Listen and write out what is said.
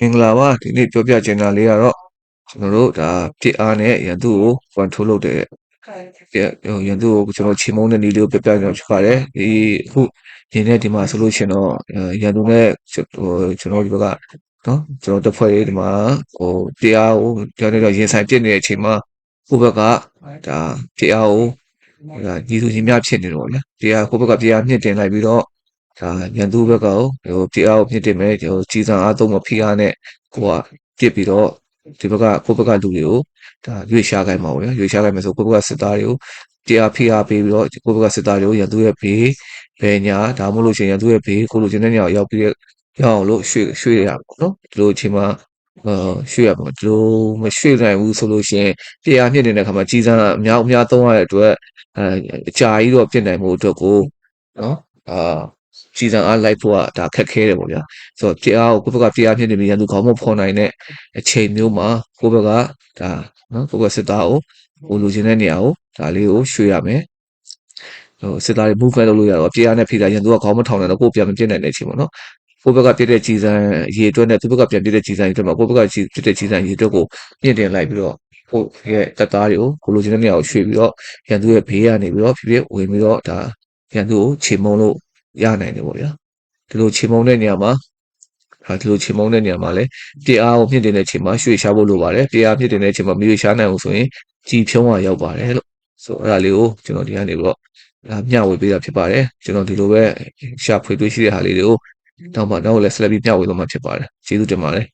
မင်္ဂလာပါဒီနေ့ပြောပြချင်တာလေးကတော့ကျွန်တော်တို့ဒါပြစ်အားနဲ့ရန်သူ့ကို control လုပ်တဲ့ပြရန်သူ့ကိုကျွန်တော်ချေမုန်းတဲ့နည်းလေးကိုပြပြကြဖြစ်ပါတယ်ဒီအခုရင်းနဲ့ဒီမှာဆိုလို့ရှင်တော့ရန်သူနဲ့ဟိုကျွန်တော်ဒီဘက်ကနော်ကျွန်တော်တစ်ဖွဲ့လေးဒီမှာဟိုတရားကိုကျွန်တော်တို့ရင်ဆိုင်ပြစ်နေတဲ့အချိန်မှာကိုယ့်ဘက်ကဒါတရားကိုဒါညီသူညီမျှဖြစ်နေတော့ဗျာတရားကိုယ့်ဘက်ကတရားမြင့်တင်လိုက်ပြီးတော့ ဒါရန်သူဘက်ကဟိုတရားကိုမြင့်တင်မယ်ဟိုကြီးစံအားသုံးမဖိအားနဲ့ကိုကပြစ်ပြီးတော့ဒီဘက်ကကိုယ့်ဘက်ကလူတွေကိုဒါရွေ့ရှားခိုင်းမှာပေါ့ဗျာရွေ့ရှားခိုင်းမယ်ဆိုကိုယ့်ဘက်ကစစ်သားတွေကိုတရားဖိအားပေးပြီးတော့ကိုယ့်ဘက်ကစစ်သားတွေကိုရန်သူရဲ့ဘေးဘယ်ညာဒါမှမဟုတ်လို့ရှိရင်ရန်သူရဲ့ဘေးကိုလိုချင်တဲ့နေရာကိုရောက်ပြီးရောက်အောင်လို့ရွှေ့ရွှေ့ရပါတော့ဒီလိုအချိန်မှာအာရွှေ့ရပါဒီလိုမရွှေ့နိုင်ဘူးဆိုလို့ရှိရင်တရားမြင့်နေတဲ့အခါမှာကြီးစံအများအများသုံးရတဲ့အတွက်အဲအကြာကြီးတော့ပြင်နိုင်မှုအတွက်ကိုနော်အာ စီဇန်အားလိုက်ဖို့ကဒါခက်ခဲတယ်ပေါ့ဗျာဆိုတော့တရားကိုကိုယ့်ဘက်ကတရားဖြစ်နေပြီရန်သူခေါင်းမဖော်နိုင်တဲ့အချိန်မျိုးမှာကိုယ့်ဘက်ကဒါနော်ကိုယ့်ဘက်စစ်သားကိုကိုလူချင်းတဲ့နေရာကိုဒါလေးကိုရွှေ့ရမယ်ဟိုစစ်သားတွေ movement လုပ်လို့ရတော့တရားနဲ့ဖိတာရန်သူကခေါင်းမထောင်နိုင်တော့ကိုယ်ပြန်မပြစ်နိုင်တဲ့အချိန်ပေါ့နော်ကိုယ့်ဘက်ကပြစ်တဲ့ကြီးစံရေအတွက်နဲ့သူ့ဘက်ကပြန်ပြစ်တဲ့ကြီးစံရေအတွက်မှာကိုယ့်ဘက်ကကြီးပြစ်တဲ့ကြီးစံရေအတွက်ကိုမြင့်တင်လိုက်ပြီးတော့ကိုယ့်ရဲ့တပ်သားတွေကိုကိုလိုချင်တဲ့နေရာကိုရွှေ့ပြီးတော့ရန်သူရဲ့ဘေးကနေပြီးတော့ဖြစ်ဖြစ်ဝင်ပြီးတော့ဒါရန်သူကိုခြေမုံလို့ ရနိုင်တယ်ပေါ့ဗျာဒီလိုခြေမုံတဲ့နေရာမှာဟာဒီလိုခြေမုံတဲ့နေရာမှာလည်းပြအားကိုမြင့်တင်တဲ့ချိန်မှာရွှေ့ရှားဖို့လိုပါတယ်ပြအားမြင့်တင်တဲ့ချိန်မှာမရွှေ့ရှားနိုင်ဘူးဆိုရင်ကြည်ဖြုံးရရောက်ပါတယ်လို့ဆိုအဲ့ဒါလေးကိုကျွန်တော်ဒီကနေပြီးတော့ဒါမျှဝေပေးတာဖြစ်ပါတယ်ကျွန်တော်ဒီလိုပဲရှာဖွေတွေ့ရှိတဲ့ဟာလေးတွေကိုနောက်မှနောက်လည်းဆက်လက်ပြီးမျှဝေသွားမှာဖြစ်ပါတယ်ကျေးဇူးတင်ပါတယ်